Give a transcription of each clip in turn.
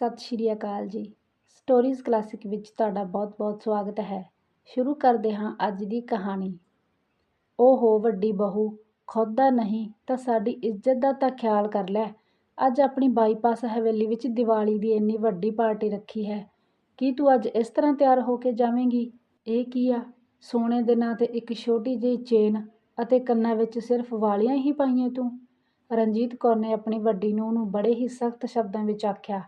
ਸਤਿ ਸ਼੍ਰੀ ਅਕਾਲ ਜੀ। Stories classic ਵਿੱਚ ਤੁਹਾਡਾ ਬਹੁਤ-ਬਹੁਤ ਸਵਾਗਤ ਹੈ। ਸ਼ੁਰੂ ਕਰਦੇ ਹਾਂ ਅੱਜ ਦੀ ਕਹਾਣੀ। ਉਹ ਹੋ ਵੱਡੀ ਬਹੂ, ਖੁਦ ਦਾ ਨਹੀਂ ਤਾਂ ਸਾਡੀ ਇੱਜ਼ਤ ਦਾ ਤਾਂ ਖਿਆਲ ਕਰ ਲੈ। ਅੱਜ ਆਪਣੀ ਬਾਈਪਾਸ ਹਵੇਲੀ ਵਿੱਚ ਦੀਵਾਲੀ ਦੀ ਇੰਨੀ ਵੱਡੀ ਪਾਰਟੀ ਰੱਖੀ ਹੈ। ਕੀ ਤੂੰ ਅੱਜ ਇਸ ਤਰ੍ਹਾਂ ਤਿਆਰ ਹੋ ਕੇ ਜਾਵੇਂਗੀ? ਇਹ ਕੀ ਆ? ਸੋਨੇ ਦੇ ਨਾਂ 'ਤੇ ਇੱਕ ਛੋਟੀ ਜਿਹੀ ਚੇਨ ਅਤੇ ਕੰਨਾਂ ਵਿੱਚ ਸਿਰਫ ਵਾਲੀਆਂ ਹੀ ਪਾਈਆਂ ਤੂੰ? ਰਣਜੀਤ ਕੌਰ ਨੇ ਆਪਣੀ ਵੱਡੀ ਨੂੰਹ ਨੂੰ ਬੜੇ ਹੀ ਸਖਤ ਸ਼ਬਦਾਂ ਵਿੱਚ ਆਖਿਆ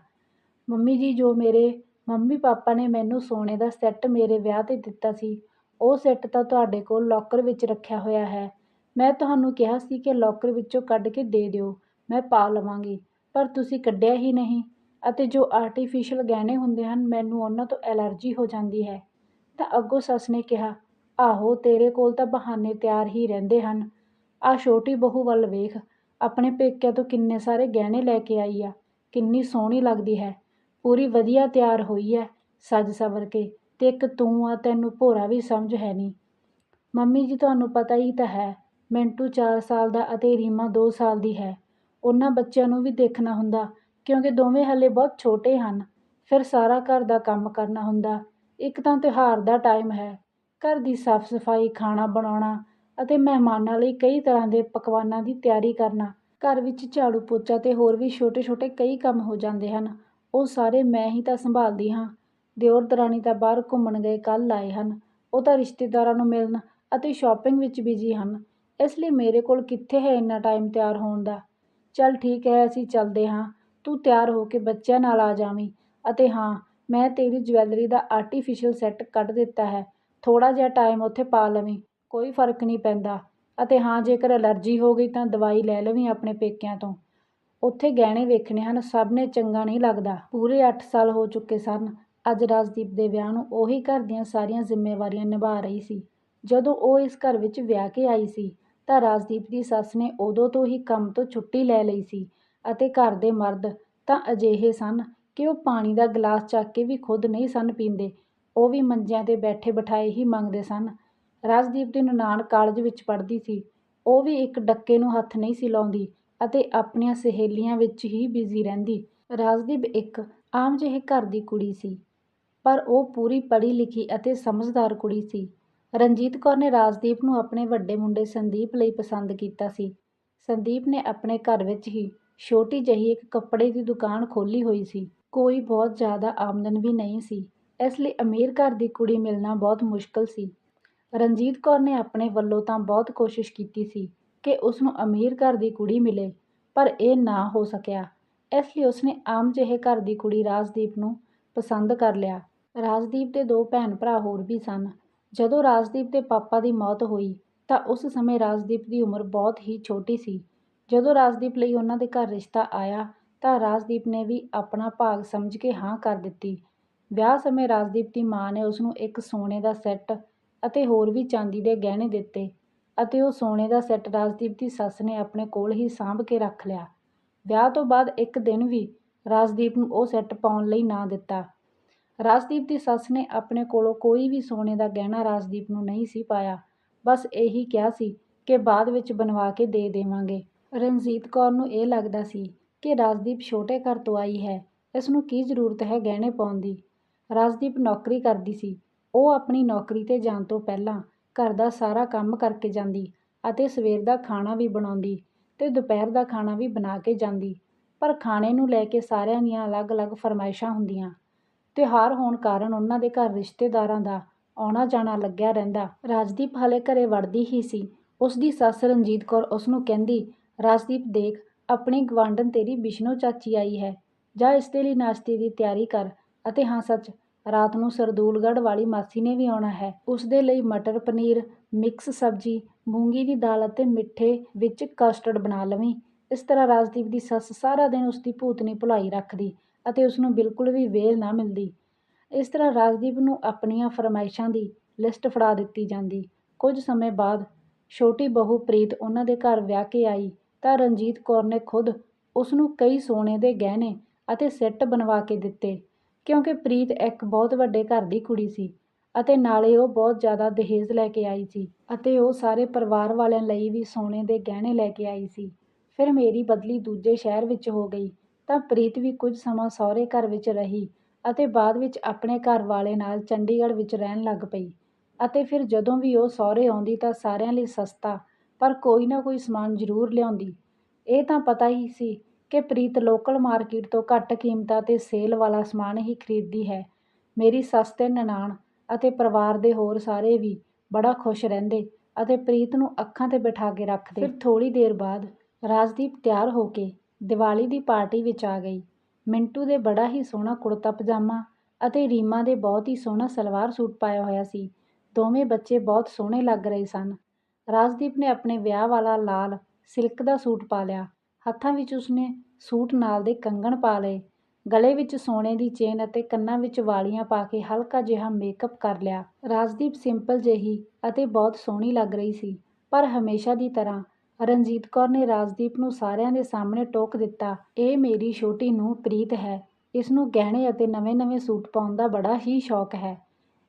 ਮੰਮੀ ਜੀ, ਜੋ ਮੇਰੇ ਮੰਮੀ ਪਾਪਾ ਨੇ ਮੈਨੂੰ ਸੋਨੇ ਦਾ ਸੈੱਟ ਮੇਰੇ ਵਿਆਹ 'ਤੇ ਦਿੱਤਾ ਸੀ, ਉਹ ਸੈੱਟ ਤਾਂ ਤੁਹਾਡੇ ਕੋਲ ਲੋਕਰ ਵਿੱਚ ਰੱਖਿਆ ਹੋਇਆ ਹੈ। ਮੈਂ ਤੁਹਾਨੂੰ ਕਿਹਾ ਸੀ ਕਿ ਲੋਕਰ ਵਿੱਚੋਂ ਕੱਢ ਕੇ ਦੇ ਦਿਓ, ਮੈਂ ਪਾ ਲਵਾਂਗੀ, ਪਰ ਤੁਸੀਂ ਕੱਢਿਆ ਹੀ ਨਹੀਂ। ਅਤੇ ਜੋ ਆਰਟੀਫੀਸ਼ੀਅਲ ਗਹਿਣੇ ਹੁੰਦੇ ਹਨ, ਮੈਨੂੰ ਉਹਨਾਂ ਤੋਂ ਐਲਰਜੀ ਹੋ ਜਾਂਦੀ ਹੈ। ਤਾਂ ਅੱਗੋਂ ਸੱਸ ਨੇ ਕਿਹਾ, ਆਹੋ, ਤੇਰੇ ਕੋਲ ਤਾਂ ਬਹਾਨੇ ਤਿਆਰ ਹੀ ਰਹਿੰਦੇ ਹਨ। ਆ ਛੋਟੀ ਬਹੂ ਵੱਲ ਵੇਖ, ਆਪਣੇ ਪੇਕਿਆਂ ਤੋਂ ਕਿੰਨੇ ਸਾਰੇ ਗਹਿਣੇ ਲੈ ਕੇ ਆਈ ਆ, ਕਿੰਨੀ ਸੋਹਣੀ ਲੱਗਦੀ ਹੈ। ਪੂਰੀ ਵਧੀਆ ਤਿਆਰ ਹੋਈ ਹੈ ਸੱਜ ਸਵਰ ਕੇ, ਤੇ ਇੱਕ ਤੂੰ ਆ ਤੈਨੂੰ ਭੋਰਾ ਵੀ ਸਮਝ ਹੈ ਨਹੀਂ ਮੰਮੀ ਜੀ, ਤੁਹਾਨੂੰ ਪਤਾ ਹੀ ਤਾਂ ਹੈ, ਮਿੰਟੂ 4 ਸਾਲ ਦਾ ਅਤੇ ਰੀਮਾ 2 ਸਾਲ ਦੀ ਹੈ। ਉਹਨਾਂ ਬੱਚਿਆਂ ਨੂੰ ਵੀ ਦੇਖਣਾ ਹੁੰਦਾ, ਕਿਉਂਕਿ ਦੋਵੇਂ ਹਲੇ ਬਹੁਤ ਛੋਟੇ ਹਨ। ਫਿਰ ਸਾਰਾ ਘਰ ਦਾ ਕੰਮ ਕਰਨਾ ਹੁੰਦਾ। ਇੱਕ ਤਾਂ ਤਿਉਹਾਰ ਦਾ ਟਾਈਮ ਹੈ, ਘਰ ਦੀ ਸਾਫ਼ ਸਫ਼ਾਈ ਖਾਣਾ ਬਣਾਉਣਾ ਅਤੇ ਮਹਿਮਾਨਾਂ ਲਈ ਕਈ ਤਰ੍ਹਾਂ ਦੇ ਪਕਵਾਨਾਂ ਦੀ ਤਿਆਰੀ ਕਰਨਾ। ਘਰ ਵਿੱਚ ਝਾੜੂ ਪੋਚਾ ਤੇ ਹੋਰ ਵੀ ਛੋਟੇ-ਛੋਟੇ ਕਈ ਕੰਮ ਹੋ ਜਾਂਦੇ ਹਨ। ਉਹ ਸਾਰੇ ਮੈਂ ਹੀ ਤਾਂ ਸੰਭਾਲਦੀ ਹਾਂ। ਦਿਓਰ ਦਰਾਣੀ ਤਾਂ ਬਾਹਰ ਘੁੰਮਣ ਗਏ, ਕੱਲ੍ਹ ਆਏ ਹਨ। ਉਹ ਤਾਂ ਰਿਸ਼ਤੇਦਾਰਾਂ ਨੂੰ ਮਿਲਣ ਅਤੇ ਸ਼ਾਪਿੰਗ ਵਿੱਚ ਬਿਜ਼ੀ ਹਨ। ਇਸ ਲਈ ਮੇਰੇ ਕੋਲ ਕਿੱਥੇ ਹੈ ਇੰਨਾ ਟਾਈਮ ਤਿਆਰ ਹੋਣ ਦਾ? ਚੱਲ ਠੀਕ ਹੈ, ਅਸੀਂ ਚੱਲਦੇ ਹਾਂ। ਤੂੰ ਤਿਆਰ ਹੋ ਕੇ ਬੱਚਿਆਂ ਨਾਲ ਆ ਜਾਵੀਂ। ਅਤੇ ਹਾਂ, ਮੈਂ ਤੇਰੀ ਜਵੈਲਰੀ ਦਾ ਆਰਟੀਫੀਸ਼ੀਅਲ ਸੈੱਟ ਕੱਢ ਦਿੱਤਾ ਹੈ। ਥੋੜ੍ਹਾ ਜਿਹਾ ਟਾਈਮ ਉੱਥੇ ਪਾ ਲਵੀਂ, ਕੋਈ ਫ਼ਰਕ ਨਹੀਂ ਪੈਂਦਾ। ਅਤੇ ਹਾਂ, ਜੇਕਰ ਐਲਰਜੀ ਹੋ ਗਈ ਤਾਂ ਦਵਾਈ ਲੈ ਲਵੀਂ ਆਪਣੇ ਪੇਕਿਆਂ ਤੋਂ। ਉੱਥੇ ਗਹਿਣੇ ਵੇਖਣੇ ਹਨ, ਸਭ ਨੇ ਚੰਗਾ ਨਹੀਂ ਲੱਗਦਾ। ਪੂਰੇ 8 ਸਾਲ ਹੋ ਚੁੱਕੇ ਸਨ। ਅੱਜ ਰਾਜਦੀਪ ਦੇ ਵਿਆਹ ਨੂੰ ਉਹੀ ਘਰ ਦੀਆਂ ਸਾਰੀਆਂ ਜ਼ਿੰਮੇਵਾਰੀਆਂ ਨਿਭਾ ਰਹੀ ਸੀ। ਜਦੋਂ ਉਹ ਇਸ ਘਰ ਵਿੱਚ ਵਿਆਹ ਕੇ ਆਈ ਸੀ, ਤਾਂ ਰਾਜਦੀਪ ਦੀ ਸੱਸ ਨੇ ਉਦੋਂ ਤੋਂ ਹੀ ਕੰਮ ਤੋਂ ਛੁੱਟੀ ਲੈ ਲਈ ਸੀ ਅਤੇ ਘਰ ਦੇ ਮਰਦ ਤਾਂ ਅਜਿਹੇ ਸਨ ਕਿ ਉਹ ਪਾਣੀ ਦਾ ਗਲਾਸ ਚੱਕ ਕੇ ਵੀ ਖੁਦ ਨਹੀਂ ਸਨ ਪੀਂਦੇ। ਉਹ ਵੀ ਮੰਜਿਆਂ 'ਤੇ ਬੈਠੇ ਬਿਠਾਏ ਹੀ ਮੰਗਦੇ ਸਨ। ਰਾਜਦੀਪ ਦੀ ਨਨਾਣ ਕਾਲਜ ਵਿੱਚ ਪੜ੍ਹਦੀ ਸੀ। ਉਹ ਵੀ ਇੱਕ ਡੱਕੇ ਨੂੰ ਹੱਥ ਨਹੀਂ ਸੀ ਲਾਉਂਦੀ। ਅਤੇ ਆਪਣੀਆਂ ਸਹੇਲੀਆਂ ਵਿੱਚ ਹੀ ਬਿਜ਼ੀ ਰਹਿੰਦੀ। ਰਾਜਦੀਪ ਇੱਕ ਆਮ ਜਿਹੇ ਘਰ ਦੀ ਕੁੜੀ ਸੀ, ਪਰ ਉਹ ਪੂਰੀ ਪੜ੍ਹੀ ਲਿਖੀ ਅਤੇ ਸਮਝਦਾਰ ਕੁੜੀ ਸੀ। ਰਣਜੀਤ ਕੌਰ ਨੇ ਰਾਜਦੀਪ ਨੂੰ ਆਪਣੇ ਵੱਡੇ ਮੁੰਡੇ ਸੰਦੀਪ ਲਈ ਪਸੰਦ ਕੀਤਾ ਸੀ। ਸੰਦੀਪ ਨੇ ਆਪਣੇ ਘਰ ਵਿੱਚ ਹੀ ਛੋਟੀ ਜਿਹੀ ਇੱਕ ਕੱਪੜੇ ਦੀ ਦੁਕਾਨ ਖੋਲ੍ਹੀ ਹੋਈ ਸੀ। ਕੋਈ ਬਹੁਤ ਜ਼ਿਆਦਾ ਆਮਦਨ ਵੀ ਨਹੀਂ ਸੀ, ਇਸ ਲਈ ਅਮੀਰ ਘਰ ਦੀ ਕੁੜੀ ਮਿਲਣਾ ਬਹੁਤ ਮੁਸ਼ਕਲ ਸੀ। ਰਣਜੀਤ ਕੌਰ ਨੇ ਆਪਣੇ ਵੱਲੋਂ ਤਾਂ ਬਹੁਤ ਕੋਸ਼ਿਸ਼ ਕੀਤੀ ਸੀ ਕਿ ਉਸ ਨੂੰ ਅਮੀਰ ਘਰ ਦੀ ਕੁੜੀ ਮਿਲੇ, ਪਰ ਇਹ ਨਾ ਹੋ ਸਕਿਆ। ਇਸ ਲਈ ਉਸਨੇ ਆਮ ਜਿਹੇ ਘਰ ਦੀ ਕੁੜੀ ਰਾਜਦੀਪ ਨੂੰ ਪਸੰਦ ਕਰ ਲਿਆ। ਰਾਜਦੀਪ ਦੇ ਦੋ ਭੈਣ ਭਰਾ ਹੋਰ ਵੀ ਸਨ। ਜਦੋਂ ਰਾਜਦੀਪ ਦੇ ਪਾਪਾ ਦੀ ਮੌਤ ਹੋਈ, ਤਾਂ ਉਸ ਸਮੇਂ ਰਾਜਦੀਪ ਦੀ ਉਮਰ ਬਹੁਤ ਹੀ ਛੋਟੀ ਸੀ। ਜਦੋਂ ਰਾਜਦੀਪ ਲਈ ਉਹਨਾਂ ਦੇ ਘਰ ਰਿਸ਼ਤਾ ਆਇਆ, ਤਾਂ ਰਾਜਦੀਪ ਨੇ ਵੀ ਆਪਣਾ ਭਾਗ ਸਮਝ ਕੇ ਹਾਂ ਕਰ ਦਿੱਤੀ। ਵਿਆਹ ਸਮੇਂ ਰਾਜਦੀਪ ਦੀ ਮਾਂ ਨੇ ਉਸ ਨੂੰ ਇੱਕ ਸੋਨੇ ਦਾ ਸੈੱਟ ਅਤੇ ਹੋਰ ਵੀ ਚਾਂਦੀ ਦੇ ਗਹਿਣੇ ਦਿੱਤੇ। ਅਤੇ ਉਹ ਸੋਨੇ ਦਾ ਸੈੱਟ ਰਾਜਦੀਪ ਦੀ ਸੱਸ ਨੇ ਆਪਣੇ ਕੋਲ ਹੀ ਸਾਂਭ ਕੇ ਰੱਖ ਲਿਆ। ਵਿਆਹ ਤੋਂ ਬਾਅਦ ਇੱਕ ਦਿਨ ਵੀ ਰਾਜਦੀਪ ਨੂੰ ਉਹ ਸੈੱਟ ਪਾਉਣ ਲਈ ਨਾ ਦਿੱਤਾ। ਰਾਜਦੀਪ ਦੀ ਸੱਸ ਨੇ ਆਪਣੇ ਕੋਲੋਂ ਕੋਈ ਵੀ ਸੋਨੇ ਦਾ ਗਹਿਣਾ ਰਾਜਦੀਪ ਨੂੰ ਨਹੀਂ ਸੀ ਪਾਇਆ। ਬਸ ਇਹੀ ਕਿਹਾ ਸੀ ਕਿ ਬਾਅਦ ਵਿੱਚ ਬਣਵਾ ਕੇ ਦੇ ਦੇਵਾਂਗੇ। ਰਣਜੀਤ ਕੌਰ ਨੂੰ ਇਹ ਲੱਗਦਾ ਸੀ ਕਿ ਰਾਜਦੀਪ ਛੋਟੇ ਘਰ ਤੋਂ ਆਈ ਹੈ। ਇਸ ਨੂੰ ਕੀ ਜ਼ਰੂਰਤ ਹੈ ਗਹਿਣੇ ਪਾਉਣ ਦੀ? ਰਾਜਦੀਪ ਨੌਕਰੀ ਕਰਦੀ ਸੀ। ਉਹ ਆਪਣੀ ਨੌਕਰੀ 'ਤੇ ਜਾਣ ਤੋਂ ਪਹਿਲਾਂ ਘਰ ਦਾ ਸਾਰਾ ਕੰਮ ਕਰਕੇ ਜਾਂਦੀ ਅਤੇ ਸਵੇਰ ਦਾ ਖਾਣਾ ਵੀ ਬਣਾਉਂਦੀ ਅਤੇ ਦੁਪਹਿਰ ਦਾ ਖਾਣਾ ਵੀ ਬਣਾ ਕੇ ਜਾਂਦੀ। ਪਰ ਖਾਣੇ ਨੂੰ ਲੈ ਕੇ ਸਾਰਿਆਂ ਦੀਆਂ ਅਲੱਗ-ਅਲੱਗ ਫਰਮਾਇਸ਼ਾਂ ਹੁੰਦੀਆਂ। ਤਿਉਹਾਰ ਹੋਣ ਕਾਰਨ ਉਹਨਾਂ ਦੇ ਘਰ ਰਿਸ਼ਤੇਦਾਰਾਂ ਦਾ ਆਉਣਾ ਜਾਣਾ ਲੱਗਿਆ ਰਹਿੰਦਾ। ਰਾਜਦੀਪ ਹਾਲੇ ਘਰੇ ਵੜਦੀ ਹੀ ਸੀ। ਉਸ ਦੀ ਸੱਸ ਰਣਜੀਤ ਕੌਰ ਉਸ ਨੂੰ ਕਹਿੰਦੀ, ਰਾਜਦੀਪ, ਦੇਖ, ਆਪਣੀ ਗਵਾਂਢਣ ਤੇਰੀ ਬਿਸ਼ਨੋ ਚਾਚੀ ਆਈ ਹੈ। ਜਾ ਇਸ ਦੇ ਲਈ ਨਾਸ਼ਤੇ ਦੀ ਤਿਆਰੀ ਕਰ ਅਤੇ ਹਾਂ, ਸੱਚ ਰਾਤ ਨੂੰ ਸਰਦੂਲਗੜ੍ਹ ਵਾਲੀ ਮਾਸੀ ਨੇ ਵੀ ਆਉਣਾ ਹੈ। ਉਸ ਦੇ ਲਈ ਮਟਰ, ਪਨੀਰ, ਮਿਕਸ ਸਬਜ਼ੀ, ਮੂੰਗੀ ਦੀ ਦਾਲ ਅਤੇ ਮਿੱਠੇ ਵਿੱਚ ਕਸਟਰਡ ਬਣਾ ਲਵੀਂ। ਇਸ ਤਰ੍ਹਾਂ ਰਾਜਦੀਪ ਦੀ ਸੱਸ ਸਾਰਾ ਦਿਨ ਉਸ ਦੀ ਭੂਤਨੀ ਭੁਲਾਈ ਰੱਖਦੀ ਅਤੇ ਉਸ ਨੂੰ ਬਿਲਕੁਲ ਵੀ ਵੇਲ ਨਾ ਮਿਲਦੀ। ਇਸ ਤਰ੍ਹਾਂ ਰਾਜਦੀਪ ਨੂੰ ਆਪਣੀਆਂ ਫਰਮਾਇਸ਼ਾਂ ਦੀ ਲਿਸਟ ਫੜਾ ਦਿੱਤੀ ਜਾਂਦੀ। ਕੁਝ ਸਮੇਂ ਬਾਅਦ ਛੋਟੀ ਬਹੂ ਪ੍ਰੀਤ ਉਹਨਾਂ ਦੇ ਘਰ ਵਿਆਹ ਕੇ ਆਈ ਤਾਂ ਰਣਜੀਤ ਕੌਰ ਨੇ ਖੁਦ ਉਸ ਨੂੰ ਕਈ ਸੋਨੇ ਦੇ ਗਹਿਣੇ ਅਤੇ ਸੈੱਟ ਬਣਵਾ ਕੇ ਦਿੱਤੇ। ਕਿਉਂਕਿ ਪ੍ਰੀਤ ਇੱਕ ਬਹੁਤ ਵੱਡੇ ਘਰ ਦੀ ਕੁੜੀ ਸੀ ਅਤੇ ਨਾਲੇ ਉਹ ਬਹੁਤ ਜ਼ਿਆਦਾ ਦਹੇਜ ਲੈ ਕੇ ਆਈ ਸੀ ਅਤੇ ਉਹ ਸਾਰੇ ਪਰਿਵਾਰ ਵਾਲਿਆਂ ਲਈ ਵੀ ਸੋਨੇ ਦੇ ਗਹਿਣੇ ਲੈ ਕੇ ਆਈ ਸੀ। ਫਿਰ ਮੇਰੀ ਬਦਲੀ ਦੂਜੇ ਸ਼ਹਿਰ ਵਿੱਚ ਹੋ ਗਈ ਤਾਂ ਪ੍ਰੀਤ ਵੀ ਕੁਝ ਸਮਾਂ ਸਹੁਰੇ ਘਰ ਵਿੱਚ ਰਹੀ ਅਤੇ ਬਾਅਦ ਵਿੱਚ ਆਪਣੇ ਘਰ ਵਾਲੇ ਨਾਲ ਚੰਡੀਗੜ੍ਹ ਵਿੱਚ ਰਹਿਣ ਲੱਗ ਪਈ ਅਤੇ ਫਿਰ ਜਦੋਂ ਵੀ ਉਹ ਸਹੁਰੇ ਆਉਂਦੀ ਤਾਂ ਸਾਰਿਆਂ ਲਈ ਸਸਤਾ ਪਰ ਕੋਈ ਨਾ ਕੋਈ ਸਮਾਨ ਜ਼ਰੂਰ ਲਿਆਉਂਦੀ। ਇਹ ਤਾਂ ਪਤਾ ਹੀ ਸੀ ਕਿ ਪ੍ਰੀਤ ਲੋਕਲ ਮਾਰਕੀਟ ਤੋਂ ਘੱਟ ਕੀਮਤਾਂ 'ਤੇ ਸੇਲ ਵਾਲਾ ਸਮਾਨ ਹੀ ਖਰੀਦਦੀ ਹੈ। ਮੇਰੀ ਸੱਸ ਤੇ ਨਨਾਣ ਅਤੇ ਪਰਿਵਾਰ ਦੇ ਹੋਰ ਸਾਰੇ ਵੀ ਬੜਾ ਖੁਸ਼ ਰਹਿੰਦੇ ਅਤੇ ਪ੍ਰੀਤ ਨੂੰ ਅੱਖਾਂ 'ਤੇ ਬਿਠਾ ਕੇ ਰੱਖਦੇ। ਫਿਰ ਥੋੜ੍ਹੀ ਦੇਰ ਬਾਅਦ ਰਾਜਦੀਪ ਤਿਆਰ ਹੋ ਕੇ ਦੀਵਾਲੀ ਦੀ ਪਾਰਟੀ ਵਿੱਚ ਆ ਗਈ। ਮਿੰਟੂ ਦੇ ਬੜਾ ਹੀ ਸੋਹਣਾ ਕੁੜਤਾ ਪਜਾਮਾ ਅਤੇ ਰੀਮਾ ਦੇ ਬਹੁਤ ਹੀ ਸੋਹਣਾ ਸਲਵਾਰ ਸੂਟ ਪਾਇਆ ਹੋਇਆ ਸੀ। ਦੋਵੇਂ ਬੱਚੇ ਬਹੁਤ ਸੋਹਣੇ ਲੱਗ ਰਹੇ ਸਨ। ਰਾਜਦੀਪ ਨੇ ਆਪਣੇ ਵਿਆਹ ਵਾਲਾ ਲਾਲ ਸਿਲਕ ਦਾ ਸੂਟ ਪਾ ਲਿਆ ਹੱਥਾਂ ਵਿੱਚ ਉਸਨੇ ਸੂਟ ਨਾਲ ਦੇ ਕੰਗਣ ਪਾ ਲਏ, ਗਲੇ ਵਿੱਚ ਸੋਨੇ ਦੀ ਚੇਨ ਅਤੇ ਕੰਨਾਂ ਵਿੱਚ ਵਾਲੀਆਂ ਪਾ ਕੇ ਹਲਕਾ ਜਿਹਾ ਮੇਕਅਪ ਕਰ ਲਿਆ। ਰਾਜਦੀਪ ਸਿੰਪਲ ਜਿਹੀ ਅਤੇ ਬਹੁਤ ਸੋਹਣੀ ਲੱਗ ਰਹੀ ਸੀ, ਪਰ ਹਮੇਸ਼ਾ ਦੀ ਤਰ੍ਹਾਂ ਰਣਜੀਤ ਕੌਰ ਨੇ ਰਾਜਦੀਪ ਨੂੰ ਸਾਰਿਆਂ ਦੇ ਸਾਹਮਣੇ ਟੋਕ ਦਿੱਤਾ, ਇਹ ਮੇਰੀ ਛੋਟੀ ਨੂੰਹ ਪ੍ਰੀਤ ਹੈ। ਇਸ ਨੂੰ ਗਹਿਣੇ ਅਤੇ ਨਵੇਂ-ਨਵੇਂ ਸੂਟ ਪਾਉਣ ਦਾ ਬੜਾ ਹੀ ਸ਼ੌਕ ਹੈ।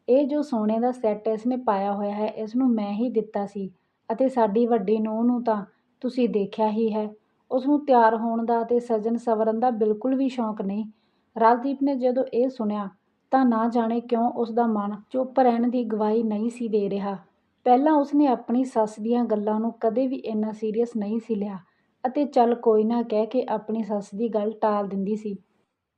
ਇਹ ਜੋ ਸੋਨੇ ਦਾ ਸੈੱਟ ਇਸ ਨੇ ਪਾਇਆ ਹੋਇਆ ਹੈ ਇਸ ਨੂੰ ਮੈਂ ਹੀ ਦਿੱਤਾ ਸੀ ਅਤੇ ਸਾਡੀ ਵੱਡੀ ਨੂੰਹ ਨੂੰ ਤਾਂ ਤੁਸੀਂ ਦੇਖਿਆ ਹੀ ਹੈ। ਉਸ ਨੂੰ ਤਿਆਰ ਹੋਣ ਦਾ ਅਤੇ ਸਜਨ ਸਵਰਨ ਦਾ ਬਿਲਕੁਲ ਵੀ ਸ਼ੌਂਕ ਨਹੀਂ। ਰਾਜਦੀਪ ਨੇ ਜਦੋਂ ਇਹ ਸੁਣਿਆ ਤਾਂ ਨਾ ਜਾਣੇ ਕਿਉਂ ਉਸ ਦਾ ਮਨ ਚੁੱਪ ਰਹਿਣ ਦੀ ਗਵਾਹੀ ਨਹੀਂ ਸੀ ਦੇ ਰਿਹਾ। ਪਹਿਲਾਂ ਉਸਨੇ ਆਪਣੀ ਸੱਸ ਦੀਆਂ ਗੱਲਾਂ ਨੂੰ ਕਦੇ ਵੀ ਇੰਨਾ ਸੀਰੀਅਸ ਨਹੀਂ ਸੀ ਲਿਆ ਅਤੇ ਚੱਲ ਕੋਈ ਨਾ ਕਹਿ ਕੇ ਆਪਣੀ ਸੱਸ ਦੀ ਗੱਲ ਟਾਲ ਦਿੰਦੀ ਸੀ।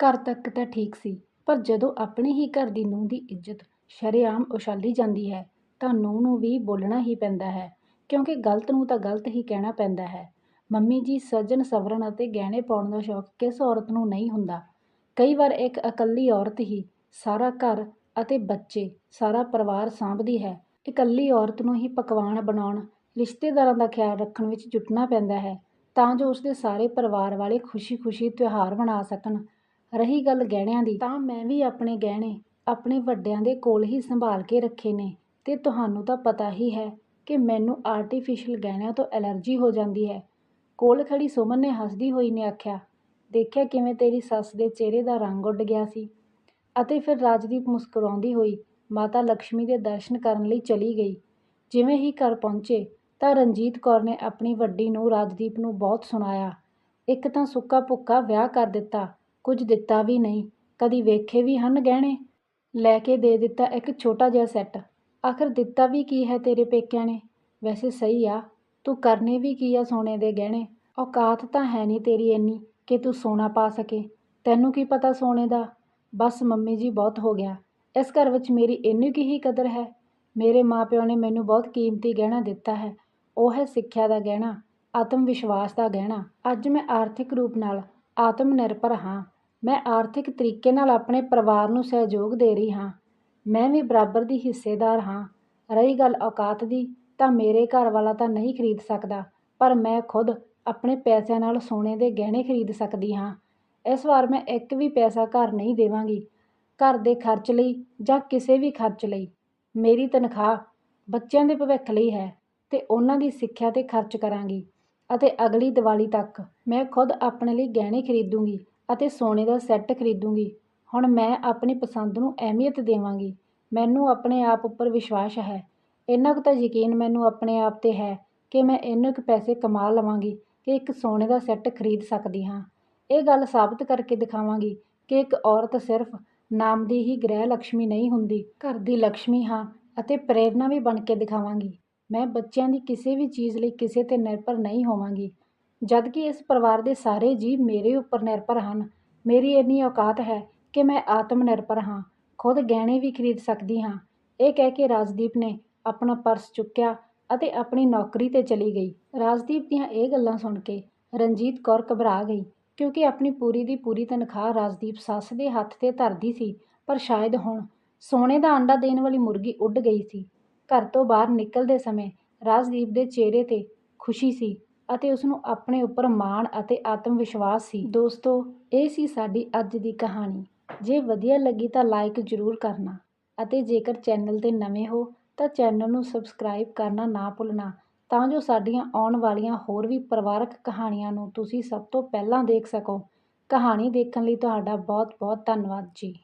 ਘਰ ਤੱਕ ਤਾਂ ਠੀਕ ਸੀ, ਪਰ ਜਦੋਂ ਆਪਣੇ ਹੀ ਘਰ ਦੀ ਨੂੰਹ ਦੀ ਇੱਜ਼ਤ ਸ਼ਰੇਆਮ ਉਛਾਲੀ ਜਾਂਦੀ ਹੈ ਤਾਂ ਨੂੰਹ ਨੂੰ ਵੀ ਬੋਲਣਾ ਹੀ ਪੈਂਦਾ ਹੈ, ਕਿਉਂਕਿ ਗਲਤ ਨੂੰ ਤਾਂ ਗਲਤ ਹੀ ਕਹਿਣਾ ਪੈਂਦਾ ਹੈ। ਮੰਮੀ ਜੀ ਸਜਨ ਸਵਰਨ ਅਤੇ ਗਹਿਣੇ ਪਾਉਣ ਦਾ ਸ਼ੌਕ ਕਿਸ ਔਰਤ ਨੂੰ ਨਹੀਂ ਹੁੰਦਾ। ਕਈ ਵਾਰ ਇੱਕ ਇਕੱਲੀ ਔਰਤ ਹੀ ਸਾਰਾ ਘਰ ਅਤੇ ਬੱਚੇ, ਸਾਰਾ ਪਰਿਵਾਰ ਸਾਂਭਦੀ ਹੈ। ਇਕੱਲੀ ਔਰਤ ਨੂੰ ਹੀ ਪਕਵਾਨ ਬਣਾਉਣ, ਰਿਸ਼ਤੇਦਾਰਾਂ ਦਾ ਖਿਆਲ ਰੱਖਣ ਵਿੱਚ ਜੁਟਣਾ ਪੈਂਦਾ ਹੈ, ਤਾਂ ਜੋ ਉਸਦੇ ਸਾਰੇ ਪਰਿਵਾਰ ਵਾਲੇ ਖੁਸ਼ੀ-ਖੁਸ਼ੀ ਤਿਉਹਾਰ ਮਨਾ ਸਕਣ। ਰਹੀ ਗੱਲ ਗਹਿਣਿਆਂ ਦੀ, ਤਾਂ ਮੈਂ ਵੀ ਆਪਣੇ ਗਹਿਣੇ ਆਪਣੇ ਵੱਡਿਆਂ ਦੇ ਕੋਲ ਹੀ ਸੰਭਾਲ ਕੇ ਰੱਖੇ ਨੇ, ਤੇ ਤੁਹਾਨੂੰ ਤਾਂ ਪਤਾ ਹੀ ਹੈ ਕਿ ਮੈਨੂੰ ਆਰਟੀਫੀਸ਼ੀਅਲ ਗਹਿਣਿਆਂ ਤੋਂ ਐਲਰਜੀ ਹੋ ਜਾਂਦੀ ਹੈ। ਕੋਲ ਖੜੀ ਸੁਮਨ ਨੇ ਹੱਸਦੀ ਹੋਈ ਨੇ ਆਖਿਆ, ਦੇਖਿਆ ਕਿਵੇਂ ਤੇਰੀ ਸੱਸ ਦੇ ਚਿਹਰੇ ਦਾ ਰੰਗ ਉੱਡ ਗਿਆ ਸੀ। ਅਤੇ ਫਿਰ ਰਾਜਦੀਪ ਮੁਸਕਰਾਉਂਦੀ ਹੋਈ ਮਾਤਾ ਲక్ష్ਮੀ ਦੇ ਦਰਸ਼ਨ ਕਰਨ ਲਈ ਚਲੀ ਗਈ। ਜਿਵੇਂ ਹੀ ਘਰ ਪਹੁੰਚੇ ਤਾਂ ਰਣਜੀਤ ਕੌਰ ਨੇ ਆਪਣੀ ਵੱਡੀ ਨੂੰ ਰਾਜਦੀਪ ਨੂੰ ਬਹੁਤ ਸੁਣਾਇਆ। ਇੱਕ ਤਾਂ ਸੁੱਕਾ ਭੁੱਕਾ ਵਿਆਹ ਕਰ ਦਿੱਤਾ, ਕੁਝ ਦਿੱਤਾ ਵੀ ਨਹੀਂ, ਕਦੀ ਵੇਖੇ ਵੀ ਹਨ ਗਹਿਣੇ? ਲੈ ਕੇ ਦੇ ਦਿੱਤਾ ਇੱਕ ਛੋਟਾ ਜਿਹਾ ਸੈੱਟ। ਆਖਰ ਦਿੱਤਾ ਵੀ ਕੀ ਹੈ ਤੇਰੇ ਪੇਕਿਆਂ ਨੇ? ਵੈਸੇ ਸਹੀ ਆ। ਤੂੰ ਕਰਨੀ ਵੀ ਕੀ ਆ ਸੋਨੇ ਦੇ ਗਹਿਣੇ? ਔਕਾਤ ਤਾਂ ਹੈ ਨਹੀਂ ਤੇਰੀ ਇੰਨੀ ਕਿ ਤੂੰ ਸੋਨਾ ਪਾ ਸਕੇ। ਤੈਨੂੰ ਕੀ ਪਤਾ ਸੋਨੇ ਦਾ? ਬਸ ਮੰਮੀ ਜੀ ਬਹੁਤ ਹੋ ਗਿਆ। ਇਸ ਘਰ ਵਿੱਚ ਮੇਰੀ ਇੰਨੀ ਕੀ ਹੀ ਕਦਰ ਹੈ। ਮੇਰੇ ਮਾਪਿਓ ਨੇ ਮੈਨੂੰ ਬਹੁਤ ਕੀਮਤੀ ਗਹਿਣਾ ਦਿੱਤਾ ਹੈ। ਉਹ ਹੈ ਸਿੱਖਿਆ ਦਾ ਗਹਿਣਾ, ਆਤਮ ਵਿਸ਼ਵਾਸ ਦਾ ਗਹਿਣਾ। ਅੱਜ ਮੈਂ ਆਰਥਿਕ ਰੂਪ ਨਾਲ ਆਤਮ ਨਿਰਭਰ ਹਾਂ। ਮੈਂ ਆਰਥਿਕ ਤਰੀਕੇ ਨਾਲ ਆਪਣੇ ਪਰਿਵਾਰ ਨੂੰ ਸਹਿਯੋਗ ਦੇ ਰਹੀ ਹਾਂ। ਮੈਂ ਵੀ ਬਰਾਬਰ ਦੀ ਹਿੱਸੇਦਾਰ ਹਾਂ। ਰਹੀ ਗੱਲ ਔਕਾਤ ਦੀ ਤਾਂ ਮੇਰੇ ਘਰ ਵਾਲਾ ਤਾਂ ਨਹੀਂ ਖਰੀਦ ਸਕਦਾ, ਪਰ ਮੈਂ ਖੁਦ ਆਪਣੇ ਪੈਸਿਆਂ ਨਾਲ ਸੋਨੇ ਦੇ ਗਹਿਣੇ ਖਰੀਦ ਸਕਦੀ ਹਾਂ। ਇਸ ਵਾਰ ਮੈਂ ਇੱਕ ਵੀ ਪੈਸਾ ਘਰ ਨਹੀਂ ਦੇਵਾਂਗੀ, ਘਰ ਦੇ ਖਰਚ ਲਈ ਜਾਂ ਕਿਸੇ ਵੀ ਖਰਚ ਲਈ। ਮੇਰੀ ਤਨਖਾਹ ਬੱਚਿਆਂ ਦੇ ਭਵਿੱਖ ਲਈ ਹੈ ਅਤੇ ਉਹਨਾਂ ਦੀ ਸਿੱਖਿਆ ਤੇ ਖਰਚ ਕਰਾਂਗੀ ਅਤੇ ਅਗਲੀ ਦੀਵਾਲੀ ਤੱਕ ਮੈਂ ਖੁਦ ਆਪਣੇ ਲਈ ਗਹਿਣੇ ਖਰੀਦੂੰਗੀ ਅਤੇ ਸੋਨੇ ਦਾ ਸੈੱਟ ਖਰੀਦੂੰਗੀ। ਹੁਣ ਮੈਂ ਆਪਣੀ ਪਸੰਦ ਨੂੰ ਅਹਿਮੀਅਤ ਦੇਵਾਂਗੀ। ਮੈਨੂੰ ਆਪਣੇ ਆਪ ਉੱਪਰ ਵਿਸ਼ਵਾਸ ਹੈ ਇੰਨਾ ਕੁ ਤਾਂ ਯਕੀਨ ਮੈਨੂੰ ਆਪਣੇ ਆਪ 'ਤੇ ਹੈ ਕਿ ਮੈਂ ਇੰਨੇ ਕੁ ਪੈਸੇ ਕਮਾ ਲਵਾਂਗੀ ਕਿ ਇੱਕ ਸੋਨੇ ਦਾ ਸੈੱਟ ਖਰੀਦ ਸਕਦੀ ਹਾਂ। ਇਹ ਗੱਲ ਸਾਬਤ ਕਰਕੇ ਦਿਖਾਵਾਂਗੀ ਕਿ ਇੱਕ ਔਰਤ ਸਿਰਫ ਨਾਮ ਦੀ ਹੀ ਗ੍ਰਹਿ ਲਕਸ਼ਮੀ ਨਹੀਂ ਹੁੰਦੀ, ਘਰ ਦੀ ਲਕਸ਼ਮੀ ਹਾਂ ਅਤੇ ਪ੍ਰੇਰਣਾ ਵੀ ਬਣ ਕੇ ਦਿਖਾਵਾਂਗੀ। ਮੈਂ ਬੱਚਿਆਂ ਦੀ ਕਿਸੇ ਵੀ ਚੀਜ਼ ਲਈ ਕਿਸੇ 'ਤੇ ਨਿਰਭਰ ਨਹੀਂ ਹੋਵਾਂਗੀ। ਜਦਕਿ ਇਸ ਪਰਿਵਾਰ ਦੇ ਸਾਰੇ ਜੀਵ ਮੇਰੇ ਉੱਪਰ ਨਿਰਭਰ ਹਨ। ਮੇਰੀ ਇੰਨੀ ਔਕਾਤ ਹੈ ਕਿ ਮੈਂ ਆਤਮ ਨਿਰਭਰ ਹਾਂ। ਖੁਦ ਗਹਿਣੇ ਵੀ ਖਰੀਦ ਸਕਦੀ ਹਾਂ। ਇਹ ਕਹਿ ਕੇ ਰਾਜਦੀਪ ਨੇ ਆਪਣਾ ਪਰਸ ਚੁੱਕਿਆ ਅਤੇ ਆਪਣੀ ਨੌਕਰੀ 'ਤੇ ਚਲੀ ਗਈ। ਰਾਜਦੀਪ ਦੀਆਂ ਇਹ ਗੱਲਾਂ ਸੁਣ ਕੇ ਰਣਜੀਤ ਕੌਰ ਘਬਰਾ ਗਈ, ਕਿਉਂਕਿ ਆਪਣੀ ਪੂਰੀ ਦੀ ਪੂਰੀ ਤਨਖਾਹ ਰਾਜਦੀਪ ਸੱਸ ਦੇ ਹੱਥ 'ਤੇ ਧਰਦੀ ਸੀ, ਪਰ ਸ਼ਾਇਦ ਹੁਣ ਸੋਨੇ ਦਾ ਅੰਡਾ ਦੇਣ ਵਾਲੀ ਮੁਰਗੀ ਉੱਡ ਗਈ ਸੀ। ਘਰ ਤੋਂ ਬਾਹਰ ਨਿਕਲਦੇ ਸਮੇਂ ਰਾਜਦੀਪ ਦੇ ਚਿਹਰੇ 'ਤੇ ਖੁਸ਼ੀ ਸੀ ਅਤੇ ਉਸ ਨੂੰ ਆਪਣੇ ਉੱਪਰ ਮਾਣ ਅਤੇ ਆਤਮ ਵਿਸ਼ਵਾਸ ਸੀ। ਦੋਸਤੋ, ਇਹ ਸੀ ਸਾਡੀ ਅੱਜ ਦੀ ਕਹਾਣੀ। ਜੇ ਵਧੀਆ ਲੱਗੀ ਤਾਂ ਲਾਈਕ ਜ਼ਰੂਰ ਕਰਨਾ ਅਤੇ ਜੇਕਰ ਚੈਨਲ 'ਤੇ ਨਵੇਂ ਹੋ ਤਾਂ ਚੈਨਲ ਨੂੰ ਸਬਸਕ੍ਰਾਈਬ ਕਰਨਾ ਨਾ ਭੁੱਲਣਾ। ਤਾਂ ਜੋ ਸਾਡੀਆਂ ਆਉਣ ਵਾਲੀਆਂ ਹੋਰ ਵੀ ਪਰਿਵਾਰਕ ਕਹਾਣੀਆਂ ਨੂੰ ਤੁਸੀਂ ਸਭ ਤੋਂ ਪਹਿਲਾਂ ਦੇਖ ਸਕੋ। ਕਹਾਣੀ ਦੇਖਣ ਲਈ ਤੁਹਾਡਾ ਬਹੁਤ ਬਹੁਤ ਧੰਨਵਾਦ ਜੀ।